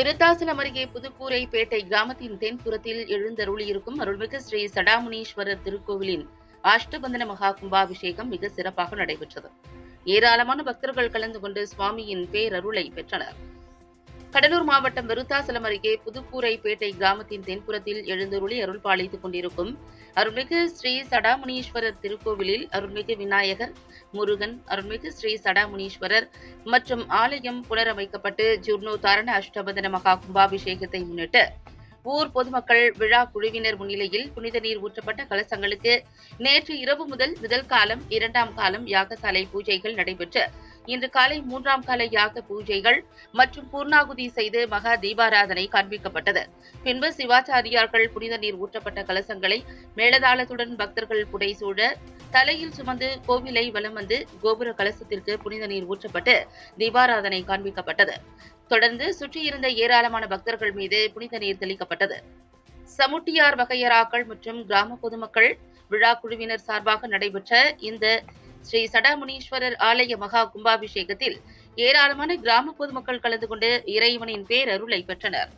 விருத்தாசலம் அருகே புதுக்கூரை பேட்டை கிராமத்தின் தென்புறத்தில் எழுந்தருளியிருக்கும் அருள்மிகு ஸ்ரீ சடாமுனீஸ்வரர் திருக்கோவிலின் அஷ்டபந்தன மகா கும்பாபிஷேகம் மிக சிறப்பாக நடைபெற்றது. ஏராளமான பக்தர்கள் கலந்து கொண்டு சுவாமியின் பேரருளை பெற்றனர். கடலூர் மாவட்டம் விருத்தாசலம் அருகே புதுக்கூரை பேட்டை கிராமத்தின் தென்புறத்தில் எழுந்தருளி அருள் பாலித்துக் கொண்டிருக்கும் அருள்மிகு ஸ்ரீ சடாமுனீஸ்வரர் திருக்கோவிலில் அருள்மிகு விநாயகர் முருகன் அருள்மிகு ஸ்ரீ சடாமுனீஸ்வரர் மற்றும் ஆலயம் புனரமைக்கப்பட்டு ஜீர்ணோத்தாரண அஷ்டபந்தன மகா கும்பாபிஷேகத்தை முன்னிட்டு ஊர் பொதுமக்கள் விழா குழுவினர் முன்னிலையில் புனித நீர் ஊற்றப்பட்ட கலசங்களுக்கு நேற்று இரவு முதல் முதல் காலம் இரண்டாம் காலம் யாகசாலை பூஜைகள் நடைபெற்று இன்று காலை மூன்றாம் கால யாக பூஜைகள் மற்றும் பூர்ணாகுதி செய்து மகா தீபாராதனை காண்பிக்கப்பட்டது. பின்பு சிவாச்சாரியார்கள் புனித நீர் ஊற்றப்பட்ட கலசங்களை மேளதாளத்துடன் பக்தர்கள் புடைசூழ தலையில் சுமந்து கோவிலை வலம் வந்து கோபுர கலசத்திற்கு புனித நீர் ஊற்றப்பட்டு தீபாராதனை காண்பிக்கப்பட்டது. தொடர்ந்து சுற்றியிருந்த ஏராளமான பக்தர்கள் மீது புனித நீர் தெளிக்கப்பட்டது. சமுட்டியார் வகையராக்கள் மற்றும் கிராம பொதுமக்கள் விழா குழுவினர் சார்பாக நடைபெற்ற இந்த ஸ்ரீ சடாமுனீஸ்வரர் ஆலய மகா கும்பாபிஷேகத்தில் ஏராளமான கிராம பொதுமக்கள் கலந்து கொண்டு இறைவனின் பேரருளை பெற்றனர்.